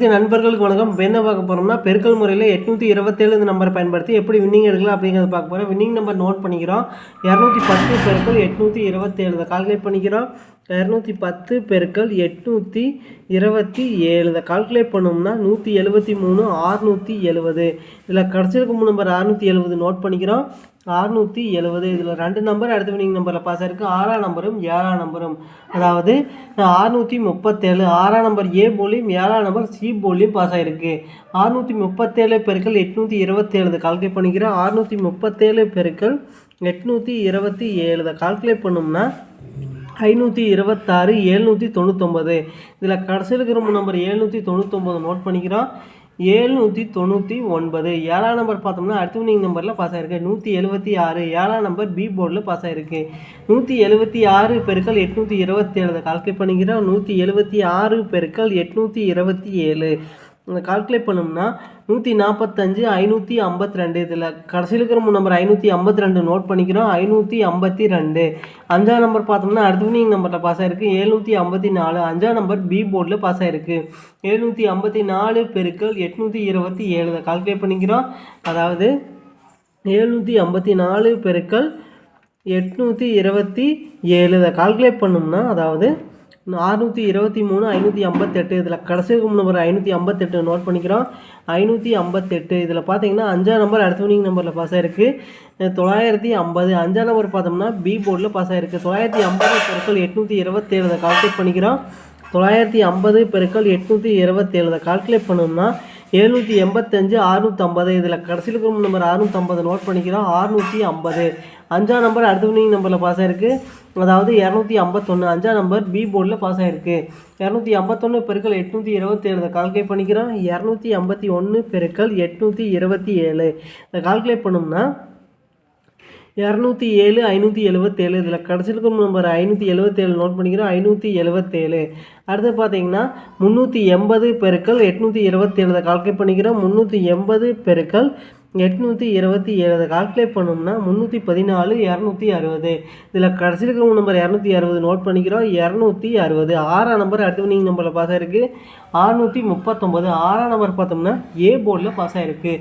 அனைத்து நண்பர்களுக்கு வணக்கம். இப்போ என்ன பார்க்க போகிறோம்னா பெருக்கல் முறையில் எட்நூற்றி இருபத்தேழு நம்பரை பயன்படுத்தி எப்படி வின்னிங் எடுக்கலாம் அப்படிங்கிறத பார்க்க போகிறோம் வின்னிங் நம்பர் நோட் பண்ணிக்கிறோம். இரநூத்தி பத்து பெருக்கல் எட்நூற்றி இருபத்தேழு. கால்குலேட் பண்ணிக்கிறோம். இரநூத்தி பத்து பெருக்கல் எட்நூற்றி இருபத்தி ஏழு இதை கால்குலேட் பண்ணோம்னா நூற்றி எழுபத்தி மூணு ஆறுநூற்றி எழுபது. இதில் கிடச்சிருக்கும் நம்பர் அறுநூற்றி எழுபது நோட் பண்ணிக்கிறோம். அறுநூற்றி எழுபது இதில் ரெண்டு நம்பர் அடுத்த வினிங் நம்பரில் பாஸ் ஆயிருக்கு. ஆறாம் நம்பரும் ஏழாம் நம்பரும் அதாவது அறுநூற்றி முப்பத்தேழு. ஆறாம் நம்பர் ஏ போலியும் ஏழாம் நம்பர் சி போலியும் பாஸ் ஆகிருக்கு அறுநூற்றி முப்பத்தேழு பெருக்கள் எட்நூற்றி இருபத்தேழு. கால்குலேட் பண்ணிக்கிறேன். அறுநூற்றி முப்பத்தேழு பெருக்கள் எட்நூற்றி இருபத்தி ஏழு கால்குலேட் பண்ணோம்னா ஐநூற்றி இருபத்தாறு எழுநூற்றி தொண்ணூத்தொம்பது இதில் கடைசியில் இருக்கிற நம்பர் எழுநூற்றி தொண்ணூத்தொம்பது நோட் பண்ணிக்கிறோம். ஏழ்நூற்றி தொண்ணூற்றி ஒன்பது. ஏழாம் நம்பர் பார்த்தோம்னா அடுத்தவனிங் நம்பரில் பாஸ் ஆயிருக்கு. நூற்றி எழுபத்தி ஆறு. ஏழாம் நம்பர் பி போர்டில் பாஸ் ஆயிருக்கு. நூற்றி எழுபத்தி ஆறு பெருக்கள் எட்நூற்றி இருபத்தி ஏழு. கால்குலேட் பண்ணிக்கிறோம். நூற்றி எழுபத்தி ஆறு பெருக்கள் எட்நூற்றி இருபத்தி ஏழு. கால்குலேட் பண்ணோம்னா நூற்றி நாற்பத்தஞ்சு ஐநூற்றி ஐம்பத்தி ரெண்டு இதில் கடைசியில் இருக்கிற நம்பர் ஐநூற்றி ஐம்பத்தி ரெண்டு நோட் பண்ணிக்கிறோம். ஐநூற்றி ஐம்பத்தி ரெண்டு அஞ்சாவது நம்பர் பார்த்தோம்னா அடுத்த வினிங் நம்பரில் பாஸ் ஆயிருக்கு. எழுநூற்றி ஐம்பத்தி நாலு அஞ்சாம் நம்பர் பி போர்டில் பாஸ் ஆயிருக்கு. எழுநூற்றி ஐம்பத்தி நாலு பெருக்கள் எட்நூற்றி இருபத்தி ஏழு இதை கால்குலேட் பண்ணிக்கிறோம். அதாவது எழுநூற்றி ஐம்பத்தி நாலு பெருக்கள் எட்நூற்றி இருபத்தி ஏழு இதை கால்குலேட் பண்ணோம்னா அதாவது அறுநூற்றி இருபத்தி மூணு ஐநூற்றி ஐம்பத்தெட்டு. இதில் கடைசி நம்பர் ஐநூற்றி ஐம்பத்தெட்டு நோட் பண்ணிக்கிறோம். ஐநூற்றி ஐம்பத்தெட்டு. இதில் பார்த்தீங்கன்னா அஞ்சாம் நம்பர் அடுத்தவனிங் நம்பரில் பாஸ் ஆயிருக்கு. தொள்ளாயிரத்தி ஐம்பது. அஞ்சாம் நம்பர் பார்த்தோம்னா பி போர்டில் பாஸ் ஆயிருக்கு. தொள்ளாயிரத்தி ஐம்பது பெருக்கள் எட்நூற்றி இருபத்தேழு இதை கால்குலேட் பண்ணிக்கிறோம். தொள்ளாயிரத்தி ஐம்பது பெருக்கள் எட்நூற்றி இருபத்தேழு இதை கால்குலேட் பண்ணோம்னா எழுநூற்றி எண்பத்தஞ்சு அறுநூற்றம்பது இதில் கடைசியில் இருக்கிற நம்பர் அறுநூற்றம்பது நோட் பண்ணிக்கிறோம். அறுநூற்றி ஐம்பது. அஞ்சாம் நம்பர் அடுத்த வினிங் நம்பரில் பாஸ் ஆயிருக்கு. அதாவது இரநூத்தி ஐம்பத்தொன்று அஞ்சாம் நம்பர் பி போர்டில் பாஸ் ஆயிருக்கு. இரநூத்தி ஐம்பத்தொன்று பெருக்கள் எட்நூற்றி இருபத்தேழு. கால்குலேட் பண்ணிக்கிறோம். இரநூத்தி ஐம்பத்தி ஒன்று பெருக்கள் எட்நூற்றி இருபத்தி ஏழு இதை கால்குலேட் பண்ணோம்னா இரநூத்தி ஏழு ஐநூற்றி எழுபத்தேழு இதில் கடைசியில் நம்பர் ஐநூற்றி எழுபத்தேழு நோட் பண்ணிக்கிறோம். ஐநூற்றி எழுபத்தேழு அடுத்து பார்த்தீங்கன்னா முந்நூற்றி எண்பது பெருக்கள் எட்நூற்றி இருபத்தேழு இதை கால்குலேட் பண்ணிக்கிறோம். முந்நூற்றி எண்பது பெருக்கள் எட்நூற்றி இருபத்தி ஏழு அதை கால்குலேட் பண்ணோம்னா முந்நூற்றி பதினாலு இரநூத்தி அறுபது. இதில் கடைசியில் இருக்கிற நம்பர் இரநூத்தி அறுபது நோட் பண்ணிக்கிறோம். இரநூத்தி அறுபது. ஆறாம் நம்பர் அடுத்த வினிங் நம்பரில் பாஸ் ஆயிருக்கு. ஆறுநூற்றி முப்பத்தொம்பது. ஆறாம் நம்பர் பார்த்தோம்னா ஏ போர்டில் பாஸ் ஆயிருக்கு.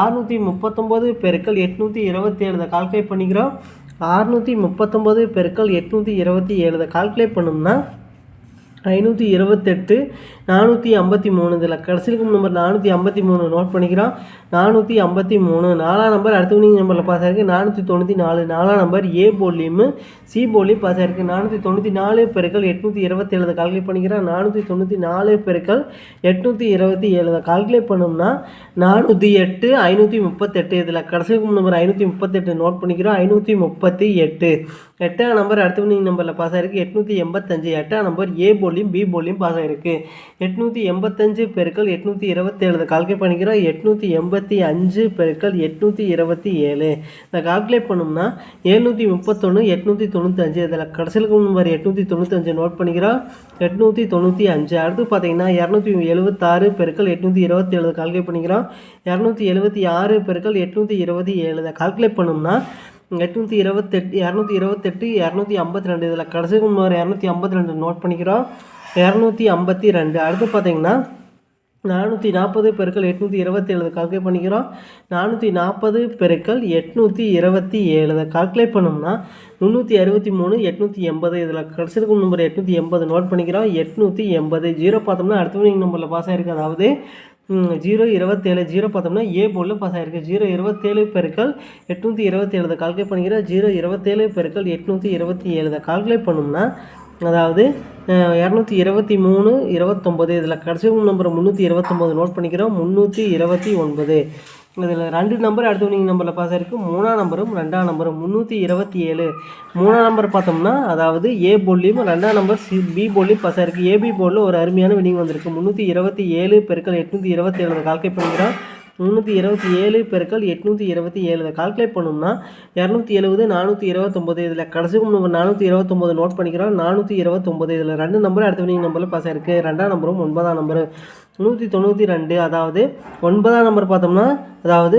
ஆறுநூற்றி முப்பத்தொம்பது பெருக்கள் எட்நூற்றி இருபத்தி ஏழு இதை கால்குலேட் பண்ணிக்கிறோம். ஆறுநூற்றி முப்பத்தொம்பது பெருக்கள் எட்நூற்றி இருபத்தி ஏழு இதை கால்குலேட் பண்ணோம்னா ஐநூற்றி இருபத்தெட்டு நானூற்றி ஐம்பத்தி மூணு. இதில் கடைசி இருக்கும் நம்பர் நானூற்றி ஐம்பத்தி மூணு நோட் பண்ணிக்கிறோம். நானூற்றி ஐம்பத்தி மூணு. நாலாம் நம்பர் அடுத்த வினிங் நம்பரில் பாஸ் ஆயிருக்கு. நானூற்றி தொண்ணூற்றி நாலு. நாலாம் நம்பர் ஏ போலியும் சி போலியும் பாஸ் ஆயிருக்கு. நானூற்றி தொண்ணூற்றி நாலு பெருக்கள் எட்நூற்றி இருபத்தேழு கால்குலேட் பண்ணிக்கிறோம். நானூற்றி தொண்ணூற்றி நாலு பெருக்கள் எட்நூற்றி இருபத்தி ஏழு கால்குலேட் பண்ணோம்னா நானூற்றி எட்டு ஐநூற்றி முப்பத்தெட்டு. இதில் கடைசி இருக்கும் நம்பர் ஐநூற்றி முப்பத்தெட்டு நோட் பண்ணிக்கிறோம். ஐநூற்றி முப்பத்தி எட்டு. எட்டாம் நம்பர் அடுத்த வினிங் நம்பரில் பாஸ் ஆயிருக்கு. எட்நூற்றி எண்பத்தஞ்சு. எட்டாம் நம்பர் ஏ போலியும் பி போலியும் பாஸ் ஆகிருக்கு எட்நூற்றி எண்பத்தஞ்சு பெருக்கள் எட்நூற்றி இருபத்தேழு. கால்குலேட் பண்ணிக்கிறோம். எட்நூற்றி எண்பத்தி அஞ்சு பெருக்கள் எட்நூற்றி இருபத்தி ஏழு. இதை கால்குலேட் பண்ணோம்னா எழுநூற்றி முப்பத்தொன்று எட்நூற்றி தொண்ணூத்தஞ்சு. இதில் கடைசியில் நம்பர் எட்நூற்றி தொண்ணூத்தஞ்சு நோட் பண்ணிக்கிறோம். எட்நூற்றி தொண்ணூற்றி அஞ்சு. அடுத்து பார்த்தீங்கன்னா இரநூத்தி எழுபத்தாறு பெருக்கள் எட்நூற்றி இருபத்தி ஏழு கால்குலேட் பண்ணிக்கிறோம். இரநூத்தி எழுபத்தி ஆறு பெருக்கள் எட்நூற்றி இருபத்தி ஏழு. இதை கால்குலேட் பண்ணோம்னா எட்நூற்றி இருபத்தெட்டு இரநூத்தி இருபத்தெட்டு இரநூத்தி ஐம்பத்தி ரெண்டு. இதில் கடைசி நம்பர் இரநூத்தி ஐம்பத்தி ரெண்டு நோட் பண்ணிக்கிறோம். இரநூத்தி ஐம்பத்தி ரெண்டு. அடுத்து பார்த்தீங்கன்னா நானூற்றி நாற்பது பெருக்கள் எட்நூற்றி இருபத்தேழு கால்குலேட் பண்ணிக்கிறோம். நானூற்றி நாற்பது பெருக்கள் எட்நூற்றி இருபத்தி ஏழு இதை கால்குலேட் பண்ணோம்னா முந்நூற்றி அறுபத்தி மூணு எட்நூற்றி எண்பது. இதில் கடைசிக்கு நம்பர் எட்நூற்றி எண்பது நோட் பண்ணிக்கிறோம். எட்நூற்றி எண்பது. ஜீரோ பார்த்தோம்னா அடுத்த நம்பரில் பாஸ் ஆயிருக்கு. அதாவது ஜீரோ இருபத்தேழு ஜீரோ பார்த்தோம்னா ஏ போர்டில் பாஸ் ஆகிருக்கு ஜீரோ இருபத்தேழு பெருக்கள் எட்நூற்றி இருபத்தேழு கால்குலேட் பண்ணிக்கிறோம் ஜீரோ இருபத்தேழு பெருக்கள் எட்நூற்றி இருபத்தி ஏழு கால்குலேட் பண்ணோம்னா அதாவது இரநூத்தி இருபத்தி மூணு இருபத்தொம்பது இதில் கடைசி நம்பர் முந்நூற்றி இருபத்தொம்போது நோட் பண்ணிக்கிறோம். முந்நூற்றி இருபத்தி ஒன்பது. இதில் ரெண்டு நம்பர் அடுத்த வினிங் நம்பரில் பாஸ் இருக்குது மூணாம் நம்பரும் ரெண்டாம் நம்பரும் முந்நூற்றி இருபத்தி ஏழு மூணாம் நம்பர் பார்த்தோம்னா அதாவது ஏ போல்லையும் ரெண்டாம் நம்பர் சி பி போல்லையும் பாஸ் இருக்குது ஏபி போர்டில் ஒரு அருமையான வினிங் வந்திருக்கு. முந்நூற்றி இருபத்தி ஏழு பெருக்கள் எட்நூற்றி இருபத்தி ஏழு கால்குலேட் பண்ணிக்கிறோம் முந்நூற்றி இருபத்தி ஏழு பெருக்கள் எட்நூற்றி இருபத்தி ஏழு. இதை கால்குலேட் பண்ணோம்னா இரநூத்தி எழுபது நானூற்றி இருபத்தொம்போது. இதில் கடைசிக்கு நம்ம நானூற்றி இருபத்தொம்போது நோட் பண்ணிக்கிறோம். நானூற்றி இருபத்தொம்போது. இதில் ரெண்டு நம்பர் அடுத்த வினிங் நம்பரில் பாஸ் ஆயிருக்கு. ரெண்டாம் நம்பரும் ஒன்பதாம் நம்பரு நூற்றி தொண்ணூற்றி ரெண்டு அதாவது ஒன்பதாம் நம்பர் பார்த்தோம்னா அதாவது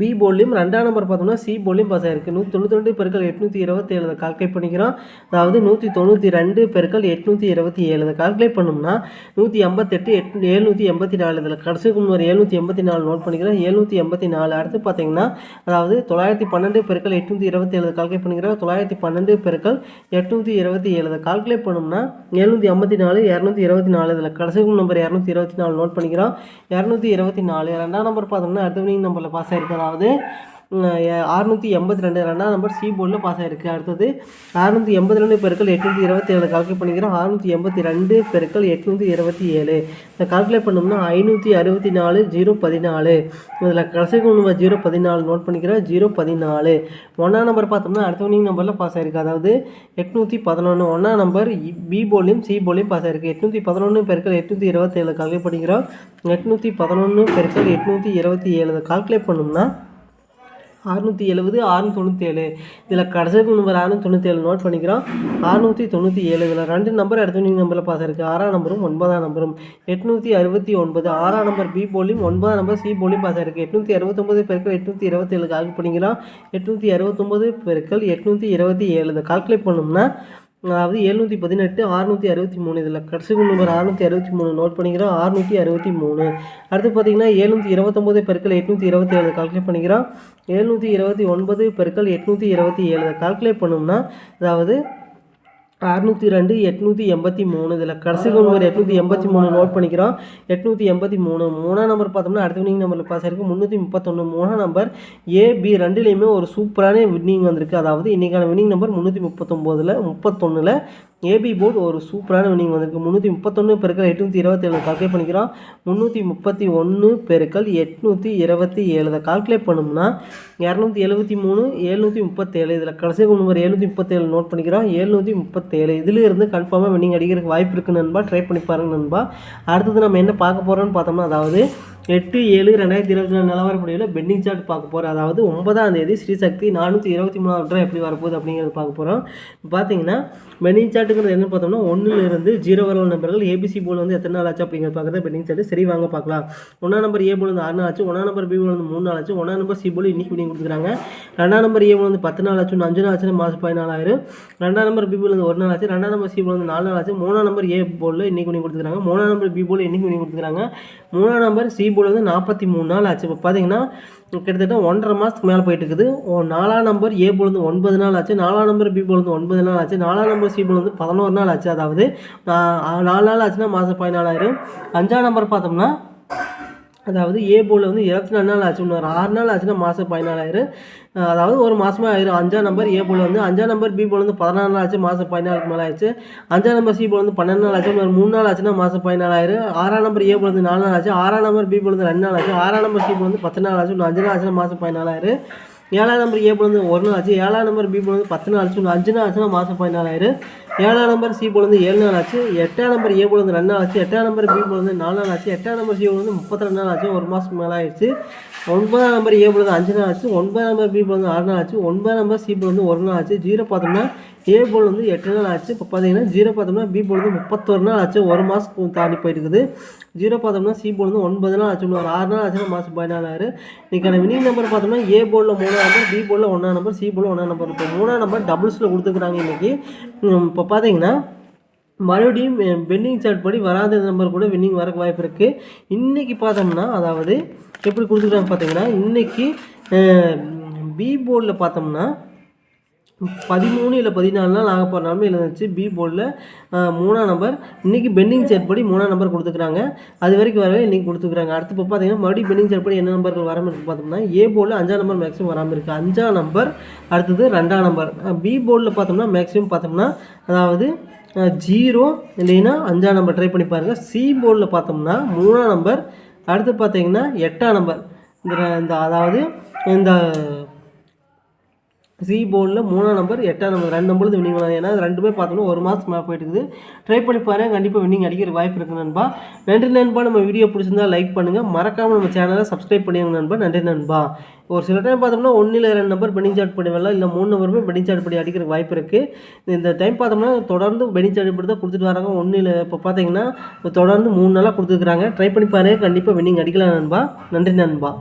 பி போல்லையும் ரெண்டாம் நம்பர் பார்த்தோம்னா சி போல்லையும் பாஸ் ஆயிருக்கு. நூற்றி தொண்ணூற்றி ரெண்டு பெருக்கள் எட்நூற்றி இருபத்தேழு கால்குலேட் பண்ணிக்கிறோம். அதாவது நூற்றி தொண்ணூற்றி ரெண்டு பெருக்கள் எட்நூற்றி இருபத்தி ஏழு இதை கால்குலேட் பண்ணோம்னா நூற்றி எண்பத்தெட்டு எட் எழுநூற்றி எண்பத்தி நாலு இதில் கடைசிக்கு ஒரு ஏழ்நூற்றி எண்பத்தி நாலு நோட் பண்ணிக்கிறோம். ஏழ்நூற்றி எண்பத்தி நாலு அடுத்து பார்த்தீங்கன்னா அதாவது தொள்ளாயிரத்தி பன்னெண்டு பெருக்கள் எட்நூற்றி இருபத்தி ஏழு கால்குலேட் பண்ணிக்கிறோம். தொள்ளாயிரத்தி பன்னெண்டு பெருக்கள் எட்நூற்றி இருபத்தி ஏழு இதை கால்குலேட் பண்ணோம்னா ஏழ்நூற்றி ஐம்பத்தி நாலு இரநூத்தி இருபத்தி நாலு இதில் கடைசிக்கு நம்பர் இரநூத்தி இருபத்தி நாலு நோட் பண்ணிக்கிறோம். இரநூத்தி இருபத்தி நாலு ரெண்டாம் நம்பர் பார்த்தோம்னா அடுத்த நம்பரில் பாஸ் ஆயிருக்கு அதாவது அறுநூற்றி எண்பத்தி ரெண்டு ரெண்டாம் நம்பர் சி போர்டில் பாஸ் ஆகிருக்கு அடுத்தது அறுநூற்றி எண்பத்தி ரெண்டு பெருக்கள் எட்நூற்றி இருபத்தி ஏழு கால்குலேட் பண்ணிக்கிறோம். அறுநூற்றி எண்பத்தி ரெண்டு பெருக்கள் எட்நூற்றி இருபத்தி ஏழு. இதை கால்குலேட் பண்ணோம்னா ஐநூற்றி அறுபத்தி நாலு ஜீரோ பதினாலு. இதில் கடைசிக்கு ஒன்று ஜீரோ பதினாலு நோட் பண்ணிக்கிறோம் ஜீரோ பதினாலு. ஒன்றாம் நம்பர் பார்த்தோம்னா அடுத்த வினிங் நம்பரில் பாஸ் ஆகிருக்கு அதாவது எட்நூற்றி பதினொன்று ஒன்றாம் நம்பர் பி போலையும் சி போலையும் பாஸ் ஆகிருக்கு எட்நூற்றி பதினொன்று பெருக்கள் எட்நூற்றி இருபத்தேழு கால்குலேட் பண்ணிக்கிறோம். எட்நூற்றி பதினொன்று பெருக்கள் எட்நூற்றி இருபத்தி ஏழு கால்குலேட் பண்ணோம்னா அறுநூற்றி எழுபது ஆறுநூற்றி தொண்ணூற்றி ஏழு இதில் கடைசிக்கு நம்பர் ஆறுநூற்றி தொண்ணூற்றி ஏழு நோட் பண்ணிக்கிறோம். அறுநூற்றி தொண்ணூற்றி ஏழு இதில் ரெண்டு நம்பர் அடுத்த நீங்கள் நம்பரில் பாஸ் இருக்குது ஆறாம் நம்பரும் ஒன்பதாம் நம்பரும் எட்நூற்றி அறுபத்தி ஒன்பது ஆறாம் நம்பர் பி போலியும் ஒன்பதாம் நம்பர் சி போலியும் பாஸ் இருக்குது எட்நூற்றி அறுபத்தொம்பது பெருக்கள் எட்நூற்றி இருபத்தேழு கால்குலேட் பண்ணிக்கிறோம். எட்நூற்றி அறுபத்தொம்பது பெருக்கள் எட்நூற்றி இருபத்தி ஏழு இதை கால்குலேட் பண்ணோம்னா அதாவது எழுநூற்றி பதினெட்டு அறுநூற்றி அறுபத்தி மூணு. இதில் கடைசி நம்பர் அறுநூற்றி அறுபத்தி மூணு நோட் பண்ணிக்கிறோம். அறுநூற்றி அறுபத்தி மூணு. அடுத்து பார்த்தீங்கன்னா எழுநூற்றி இருபத்தொம்போது பெருக்கள் எட்நூற்றி இருபத்தி ஏழு கால்குலேட் பண்ணிக்கிறோம். எழுநூற்றி இருபத்தி ஒன்பது பெருக்கள் எட்நூற்றி இருபத்தி ஏழு. கால்குலேட் பண்ணோம்னா அதாவது அறுநூற்றி ரெண்டு எட்நூற்றி எண்பத்தி மூணு. இதில் கடைசி நம்பர் எட்நூற்றி எண்பத்தி மூணு நோட் பண்ணிக்கிறோம். எட்நூற்றி எண்பத்தி மூணு மூணாம் நம்பர் பார்த்தோம்னா அடுத்த வினிங் நம்பரில் பாஸ் ஆயிருக்கு முந்நூற்றி முப்பத்தொன்று மூணாம் நம்பர் ஏ பி ரெண்டுலேயுமே ஒரு சூப்பரான வின்னிங் வந்திருக்கு. அதாவது இன்றைக்கான வின்னிங் நம்பர் முந்நூற்றி முப்பத்தொம்போதில் முப்பத்தொன்னில் ஏபி போர்டு ஒரு சூப்பரான வினிங் வந்திருக்கு. முந்நூற்றி முப்பத்தொன்று பெருக்கள் எட்நூற்றி இருபத்தேழு கால்குலேட் பண்ணிக்கிறோம். முந்நூற்றி முப்பத்தி ஒன்று பெருக்கள் எட்நூற்றி இருபத்தி ஏழு. இதை கால்குலேட் பண்ணோம்னா இரநூத்தி எழுபத்தி மூணு எழுநூற்றி முப்பத்தேழு. இதில் கடைசி நம்பர் எழுநூற்றி முப்பத்தேழு நோட் பண்ணிக்கிறோம். எழுநூற்றி முப்பத்தேழு. இதிலிருந்து கன்ஃபார்மாக வினிங் அடிக்கிறதுக்கு வாய்ப்பு இருக்குது நண்பா ட்ரை பண்ணி பாருங்க நண்பா. அடுத்தது நம்ம என்ன பார்க்க போகிறோம்னு பார்த்தோம்னா அதாவது எட்டு ஏழு ரெண்டாயிரத்தி இருபத்தி நாலு நிலவரப்படியில் பெண்டிங் சார்ட் பார்க்க போகிறோம் அதாவது ஒன்பதாம் தேதி ஸ்ரீசக்தி நானூற்றி இருபத்தி மூணாவது ரூபா எப்படி வரப்போகுது அப்படிங்கிறது பார்க்க போகிறோம் பார்த்தீங்கன்னா பெண்டிங் சார்ட்டுங்கிறது என்ன பார்த்தோம்னா ஒன்றுலேருந்து ஜீரோ வர நம்பர்கள் ஏபிசி போல் வந்து எத்தனை நாள் ஆச்சு அப்படிங்கிறது பார்க்குறது பெண்டிங் சார்ட்டு சரி வாங்க பார்க்கலாம். ஒன்றாம் நம்பர் ஏ போல் வந்து ஆறு நாள் ஆச்சு ஒன்றாம் நம்பர் பி போல் வந்து மூணு நாள் ஆச்சு ஒன்றாம் நம்பர் சி போல் இன்னைக்கு பிடிங்க கொடுத்துருக்காங்க. ரெண்டாம் நம்பர் ஏ போல் வந்து பத்து நாள் ஆச்சு அஞ்சு நாள் ஆச்சு மாதம் பதினாலாயிரம். ரெண்டாம் நம்பர் பி போல் வந்து ஒரு நாள் ஆச்சு ரெண்டாம் நம்பர் சி போல் வந்து நாலு நாள் ஆச்சு மூணாம் நம்பர் ஏ போல் இன்னைக்கு வினிங் கொடுத்துருக்காங்க. மூணாம் நம்பர் பி போல் இன்னைக்கு பண்ணி கொடுத்துருக்காங்க. மூணாம் நம்பர் சி போல் வந்து நாற்பத்தி மூணு நாள் ஆச்சு. இப்போ பார்த்தீங்கன்னா கிட்டத்தட்ட ஒன்றரை மாதத்துக்கு மேலே போயிட்டு இருக்குது ஓ நாலாம் நம்பர் ஏ பொழுது ஒன்பது நாள் ஆச்சு. நாலாம் நம்பர் பி பொழுது ஒன்பது நாள் ஆச்சு. நாலாம் நம்பர் சி பொழுது பதினோரு நாள் ஆச்சு. அதாவது நாலு நாள் ஆச்சுன்னா மாதம் பதினாலாயிரம். அஞ்சாம் நம்பர் பார்த்தோம்னா அதாவது ஏ போல் வந்து இருபத்தி நாலு நாள் ஆச்சு இன்னொரு ஆறு நாள் ஆச்சுன்னா மாதம் பதினாலாயிரம். அதாவது ஒரு மாதமாக ஆயிரும். அஞ்சாம் நம்பர் ஏ போல் வந்து அஞ்சாம் நம்பர் பி போல் வந்து பதினாறு நாள் ஆச்சு மாதம் பதினாலுக்கு மேலே ஆச்சு அஞ்சாம் நம்பர் சி போல் வந்து பன்னெண்டு நாள் ஆச்சு ஒரு மூணு நாள் ஆச்சுன்னா மாதம் பதினாலாயிரம். ஆறாம் நம்பர் ஏ போல் வந்து நாலு நாள் ஆச்சு ஆறாம் நம்பர் பி போல் வந்து ரெண்டு நாள் ஆச்சு ஆறாம் நம்பர் சி போல் வந்து பத்து நாள் ஆச்சு இன்னும் அஞ்சு நாள் ஆச்சுன்னா மாதம் பதினாலாயிரம். ஏழாம் நம்பர் ஏ போல் வந்து ஒரு நாள் ஆச்சு. ஏழாம் நம்பர் பி போல் வந்து பத்து நாள் ஆச்சு. அஞ்சு நாள் ஆச்சுன்னா மாதம் பதினாலாயிரம் ஏழாம் நம்பர் சி போல் வந்து ஏழு நாள் ஆச்சு. எட்டாம் நம்பர் ஏ போல் வந்து ரெண்டு நாள் ஆச்சு. எட்டாம் நம்பர் பி போல் வந்து நாலு நாள் ஆச்சு. எட்டாம் நம்பர் சி போல் வந்து முப்பத்தி ரெண்டு நாள் ஆச்சு. ஒரு மாதத்துக்கு மேலே ஆயிடுச்சு. ஒன்பதாம் நம்பர் ஏ போல் அஞ்சு நாள் ஆச்சு. ஒன்பதாம் நம்பர் பி போல் வந்து ஆறு நாள் ஆச்சு. ஒன்பதாம் நம்பர் சி போல் வந்து ஒரு நாள் ஆச்சு. ஜீரோ பார்த்தோம்னா ஏ போல் வந்து எட்டு நாள் ஆச்சு. இப்போ பார்த்தீங்கன்னா ஜீரோ பார்த்தோம்னா பி போல் வந்து முப்பத்தொரு நாள் ஆச்சு. ஒரு மாதத்துக்கு தாண்டி போயிருக்குது. ஜீரோ பார்த்தோம்னா சி போல் வந்து ஒன்பது நாள் ஆச்சு. ஒரு ஆறு நாள் ஆச்சுன்னா மாதம் பதினாலு ஆறு. இன்றைக்கான வினிங் நம்பர் பார்த்தோம்னா ஏ போலில் மூணாம் நம்பர் பி போர்டில் ஒன்றாம் நம்பர் சி போலில் ஒன்றாம் நம்பர் இப்போ மூணாம் நம்பர் டபுள்ஸில் கொடுத்துருக்குறாங்க இன்றைக்கி இப்போ பார்த்தீங்கன்னா மறுபடியும் பெண்டிங் சார்ட் படி வராத நம்பர் கூட வின்னிங் வரக்கு வாய்ப்பு இருக்குது இன்றைக்கி பார்த்தோம்னா அதாவது எப்படி கொடுத்துருக்காங்க பார்த்தீங்கன்னா இன்றைக்கி பி போர்டில் பார்த்தோம்னா பதிமூணு இல்லை பதினாலு நாள் ஆக போகிற நிலமையில் இருந்துச்சு பி போர்டில் மூணாம் நம்பர் இன்றைக்கி பெண்டிங் சேர் படி மூணாம் நம்பர் கொடுத்துருக்காங்க அது வரைக்கும் வரவே இன்றைக்கி கொடுத்துருக்காங்க அடுத்து இப்போ பார்த்தீங்கன்னா மறுபடியும் பெண்டிங் செட் படி என்ன நம்பர்கள் வராமல் இருக்குது பார்த்தோம்னா ஏ போர்டில் அஞ்சாம் நம்பர் மேக்ஸிமம் வராமல் இருக்குது அஞ்சாம் நம்பர் அடுத்தது ரெண்டாம் நம்பர் பி போர்டில் பார்த்தோம்னா மேக்ஸிமம் பார்த்தோம்னா அதாவது ஜீரோ இல்லைன்னா அஞ்சாம் நம்பர் ட்ரை பண்ணி பாருங்கள் சி போர்டில் பார்த்தோம்னா மூணாம் நம்பர் அடுத்து பார்த்தீங்கன்னா எட்டாம் நம்பர் இந்த இந்த அதாவது இந்த சி போர்டில் மூணாம் நம்பர் எட்டாம் நம்பர் ரெண்டு நம்பர் வின்னிங் பண்ணாது ஏன்னா ரெண்டுமே பார்த்தோம்னா ஒரு மாதத்துக்கு மேலே போயிட்டு இருக்குது ட்ரை பண்ணி பாருங்கள் கண்டிப்பாக வின்னிங் அடிக்கிற வாய்ப்பு இருக்குது நண்பா. நன்றி நண்பா. நம்ம வீடியோ பிடிச்சிருந்தா லைக் பண்ணுங்கள் மறக்காமல் நம்ம சேனலை சப்ஸ்கிரைப் பண்ணிடுங்க நண்பா. நன்றி நண்பா. ஒரு சில டைம் பார்த்தோம்னா ஒன்றில் ரெண்டு நம்பர் பெண்டிங் சார்ட் பண்ணி வரலாம் இல்லை மூணு நம்பருமே பெண்டிங் சார்ட் பண்ணி அடிக்கிற வாய்ப்பு இருக்குது இந்த டைம் பார்த்தோம்னா தொடர்ந்து பெண்டிங் சார்ட் தான் கொடுத்துட்டு வராங்க. ஒன்றில் இப்போ பார்த்தீங்கன்னா தொடர்ந்து மூணு நாளாக கொடுத்துருக்குறாங்க. ட்ரை பண்ணி பாருங்கள் கண்டிப்பாக வின்னிங் அடிக்கலாம் நண்பா. நன்றி நண்பா.